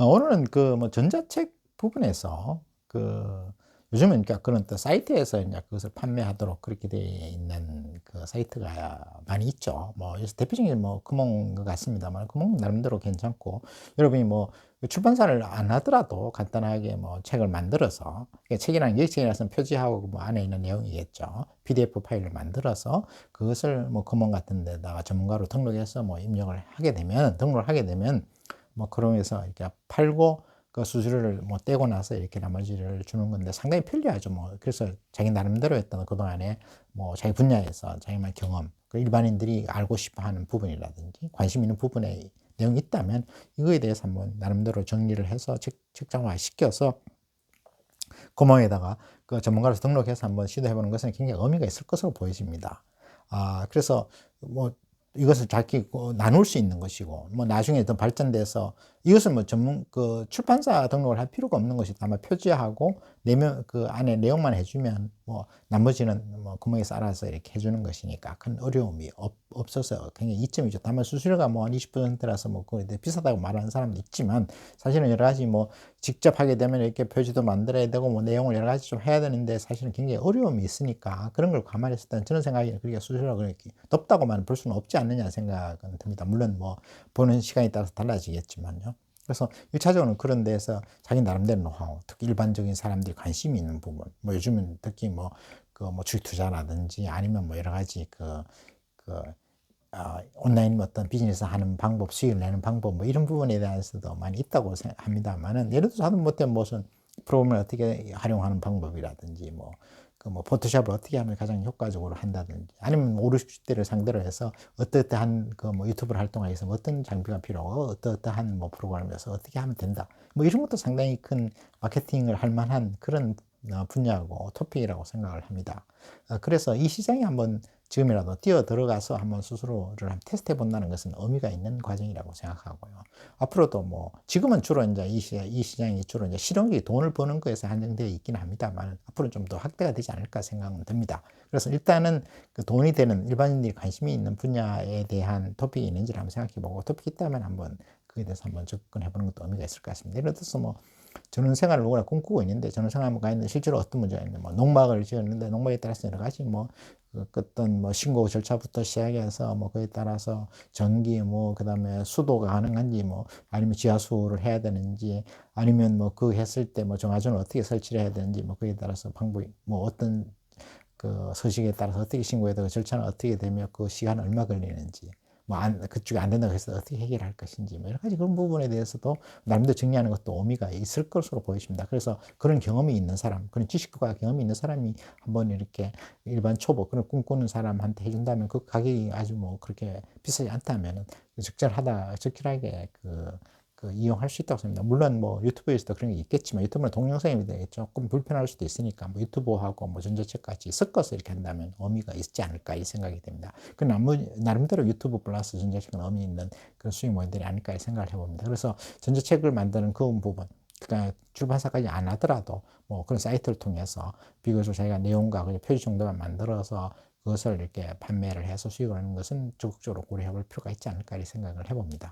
어, 오늘은 그 뭐 전자책 부분에서 그 요즘은 그러니까 그런 또 사이트에서 이제 그것을 판매하도록 그렇게 되어 있는 그 사이트가 많이 있죠. 뭐 그래서 대표적인 뭐 금홍 것 같습니다만 금홍 나름대로 괜찮고 여러분이 뭐 출판사를 안 하더라도 간단하게 뭐 책을 만들어서 그러니까 책이랑 여책이라서 표지하고 뭐 안에 있는 내용이겠죠. PDF 파일을 만들어서 그것을 뭐 금홍 같은 데다가 전문가로 등록해서 뭐 입력을 하게 되면 등록을 하게 되면 뭐 그러면서 이렇게 팔고 그 수수료를 뭐 떼고 나서 이렇게 나머지를 주는 건데 상당히 편리하죠. 뭐 그래서 자기 나름대로 했던 그동안에 뭐 자기 분야에서 자기만 경험, 그 일반인들이 알고 싶어 하는 부분이라든지 관심 있는 부분에 내용이 있다면 이거에 대해서 한번 나름대로 정리를 해서 책, 책장화 시켜서 구멍에다가 그 전문가로서 등록해서 한번 시도해보는 것은 굉장히 의미가 있을 것으로 보여집니다. 아, 그래서 뭐 이것을 자기 나눌 수 있는 것이고 뭐 나중에 더 발전돼서 이것을 뭐 전문 그 출판사 등록을 할 필요가 없는 것이 아마 표지하고 내면 그 안에 내용만 해주면 뭐 나머지는 뭐 구멍에 쌀아서 이렇게 해주는 것이니까 큰 어려움이 없, 없어서 굉장히 이점이죠. 다만 수수료가 뭐 한 20%라서 뭐 그게 비싸다고 말하는 사람도 있지만 사실은 여러 가지 뭐 직접 하게 되면 이렇게 표지도 만들어야 되고 뭐 내용을 여러 가지 좀 해야 되는데 사실은 굉장히 어려움이 있으니까 그런 걸 감안했을 때는 저는 생각이 그렇게 수수료가 그렇게 높다고만 볼 수는 없지 않느냐 생각은 듭니다. 물론 뭐 보는 시간에 따라서 달라지겠지만요. 그래서 일차적으로는 그런 데서 자기 나름대로 노하우, 특히 일반적인 사람들이 관심이 있는 부분, 뭐 요즘은 특히 뭐, 그 뭐 주식 투자라든지 아니면 뭐 여러 가지 그, 그, 어, 온라인 어떤 비즈니스 하는 방법, 수익을 내는 방법, 뭐 이런 부분에 대해서도 많이 있다고 생각합니다만은 예를 들어서 하든 못해 무슨 프로그램을 어떻게 활용하는 방법이라든지 뭐 그 뭐 포토샵을 어떻게 하면 가장 효과적으로 한다든지 아니면 5, 60대를 상대로 해서 어떠어떠한 그 뭐 유튜브를 활동하기 위해서 어떤 장비가 필요하고 어떠어떠한 뭐 프로그램에서 어떻게 하면 된다. 뭐 이런 것도 상당히 큰 마케팅을 할 만한 그런 어, 분야고 토픽이라고 생각을 합니다. 어, 그래서 이 시장에 한번 지금이라도 뛰어 들어가서 한번 스스로를 한번 테스트해 본다는 것은 의미가 있는 과정이라고 생각하고요. 앞으로도 뭐 지금은 주로 이제 이, 시장, 이 시장이 주로 이제 실용적인 돈을 버는 거에서 한정되어 있긴 합니다만 앞으로 좀 더 확대가 되지 않을까 생각은 듭니다. 그래서 일단은 그 돈이 되는 일반인들이 관심이 있는 분야에 대한 토픽이 있는지를 한번 생각해 보고 토픽이 있다면 한번 그에 대해서 한번 접근해 보는 것도 의미가 있을 것 같습니다. 예를 들어서 뭐 저는 생활을 누구나 꿈꾸고 있는데 저는 생활가 있는데 실제로 어떤 문제가 있는데 뭐 농막을 지었는데 농막에 따라서 여러 가지 뭐그 어떤 뭐 신고 절차부터 시작해서 뭐 그에 따라서 전기 뭐 그다음에 수도가 가능한지 뭐 아니면 지하수를 해야 되는지 아니면 뭐 그 했을 때 뭐 정화전을 어떻게 설치를 해야 되는지 뭐 그에 따라서 방법이 뭐 어떤 그 서식에 따라서 어떻게 신고해야 되고 절차는 어떻게 되며 그 시간 얼마 걸리는지 뭐 안, 그쪽에 안 된다고 해서 어떻게 해결할 것인지 뭐 여러 가지 그런 부분에 대해서도 나름대로 정리하는 것도 의미가 있을 것으로 보여집니다. 그래서 그런 경험이 있는 사람, 그런 지식과 경험이 있는 사람이 한번 이렇게 일반 초보, 그런 꿈꾸는 사람한테 해준다면 그 가격이 아주 뭐 그렇게 비싸지 않다면 적절하다, 적절하게 그 그 이용할 수 있다고 생각합니다. 물론 뭐 유튜브에서도 그런 게 있겠지만 유튜브는 동영상이 조금 불편할 수도 있으니까 뭐 유튜브하고 뭐 전자책 같이 섞어서 이렇게 한다면 의미가 있지 않을까 이 생각이 됩니다. 그 나름대로 유튜브 플러스 전자책은 의미 있는 그런 수익 모델이 아닐까 이 생각을 해봅니다. 그래서 전자책을 만드는 그 부분 그러니까 출판사까지 안 하더라도 뭐 그런 사이트를 통해서 비교적 자기가 내용과 표지 정도만 만들어서 그것을 이렇게 판매를 해서 수익을 하는 것은 적극적으로 고려해 볼 필요가 있지 않을까 이 생각을 해봅니다.